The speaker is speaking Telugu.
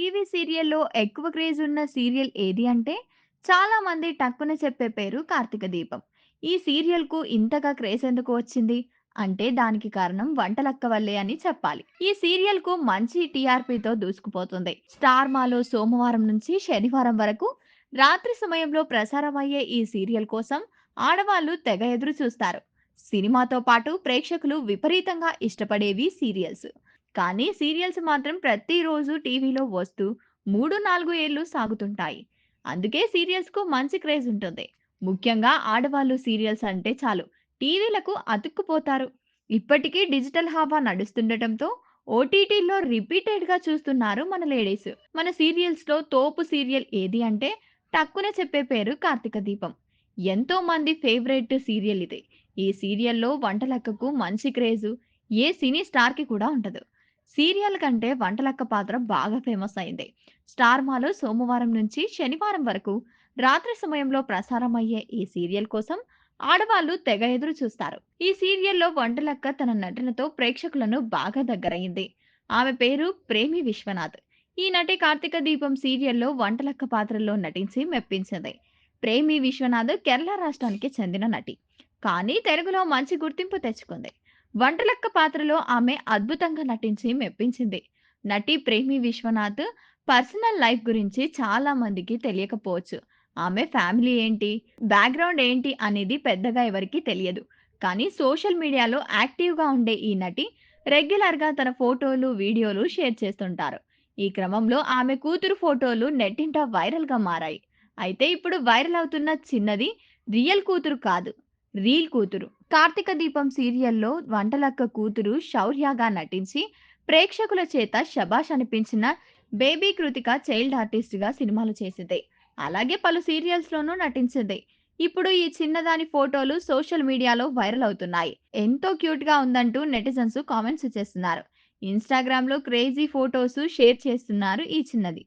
టీవీ సీరియల్‌లో ఎక్కువ క్రేజ్ ఉన్న సీరియల్ ఏది అంటే, చాలా మంది టక్కున చెప్పే పేరు 'కార్తీక దీపం'. ఈ సీరియల్‌కు ఇంతగా క్రేజ్ ఎందుకు వచ్చింది? అంటే దానికి కారణం వంటలక్క వల్లే అని చెప్పాలి. ఈ సీరియల్కు మంచి టీఆర్పీతో దూసుకుపోతుంది. స్టార్ మాలో సోమవారం నుంచి శనివారం వరకు రాత్రి సమయంలో ప్రసారమయ్యే ఈ సీరియల్ కోసం ఆడవాళ్ళు తెగ ఎదురు చూస్తారు. సినిమాతో పాటు ప్రేక్షకులు విపరీతంగా ఇష్టపడేవి సీరియల్స్. కానీ సీరియల్స్ మాత్రం ప్రతిరోజు టీవీలో వస్తూ మూడు నాలుగు ఏళ్ళు సాగుతుంటాయి. అందుకే సీరియల్స్‌కు మంచి క్రేజ్ ఉంటుంది. ముఖ్యంగా ఆడవాళ్ళు సీరియల్స్ అంటే చాలు టీవీలకు అతుక్కుపోతారు. ఇప్పటికీ డిజిటల్ హావా నడుస్తుండటంతో ఓటీటీలో రిపీటెడ్‌గా చూస్తున్నారు మన లేడీస్. మన సీరియల్స్‌లో తోపు సీరియల్ ఏది అంటే టక్కున చెప్పే పేరు 'కార్తీక దీపం'. ఎంతో మంది ఫేవరెట్ సీరియల్ ఇది. ఈ సీరియల్‌లో వంటలక్కకు మంచి క్రేజు ఏ సినీ స్టార్‌కి కూడా ఉండదు. సీరియల్ కంటే వంటలక్క పాత్ర బాగా ఫేమస్ అయింది. స్టార్ మాలో సోమవారం నుంచి శనివారం వరకు రాత్రి సమయంలో ప్రసారమయ్యే ఈ సీరియల్ కోసం ఆడవాళ్ళు తెగ ఎదురు చూస్తారు. ఈ సీరియల్‌లో వంటలక్క తన నటనతో ప్రేక్షకులను బాగా దగ్గరయింది. ఆమె పేరు ప్రేమి విశ్వనాథ్. ఈ నటి 'కార్తీక దీపం' సీరియల్‌లో వంటలక్క పాత్రలో నటించి మెప్పించింది. ప్రేమి విశ్వనాథ్ కేరళ రాష్ట్రానికి చెందిన నటి. కానీ తెలుగులో మంచి గుర్తింపు తెచ్చుకుంది. వంటలక్క పాత్రలో ఆమె అద్భుతంగా నటించి మెప్పించింది. నటి ప్రేమి విశ్వనాథ్ పర్సనల్ లైఫ్ గురించి చాలా మందికి తెలియకపోవచ్చు. ఆమె ఫ్యామిలీ ఏంటి, బ్యాక్‌గ్రౌండ్ ఏంటి అనేది పెద్దగా ఎవరికి తెలియదు. కానీ సోషల్ మీడియాలో యాక్టివ్‌గా ఉండే ఈ నటి రెగ్యులర్‌గా తన ఫోటోలు, వీడియోలు షేర్ చేస్తుంటారు. ఈ క్రమంలో ఆమె కూతురు ఫోటోలు నెట్టింట వైరల్‌గా మారాయి. అయితే ఇప్పుడు వైరల్ అవుతున్న చిన్నది రియల్ కూతురు కాదు. రీల్ కూతురు. 'కార్తీక దీపం' సీరియల్‌లో వంటలక్క కూతురు శౌర్యగా నటించి ప్రేక్షకుల చేత శభాష్ అనిపించిన బేబీ కృతిక చైల్డ్ ఆర్టిస్ట్‌గా సినిమాలు చేసింది. అలాగే పలు సీరియల్స్‌లోనూ నటించింది. ఇప్పుడు ఈ చిన్నదాని ఫోటోలు సోషల్ మీడియాలో వైరల్ అవుతున్నాయి. ఎంతో క్యూట్‌గా ఉందంటూ నెటిజన్స్ కామెంట్స్ చేస్తున్నారు. ఇన్‌స్టాగ్రామ్‌లో క్రేజీ ఫోటోస్ షేర్ చేస్తున్నారు ఈ చిన్నది.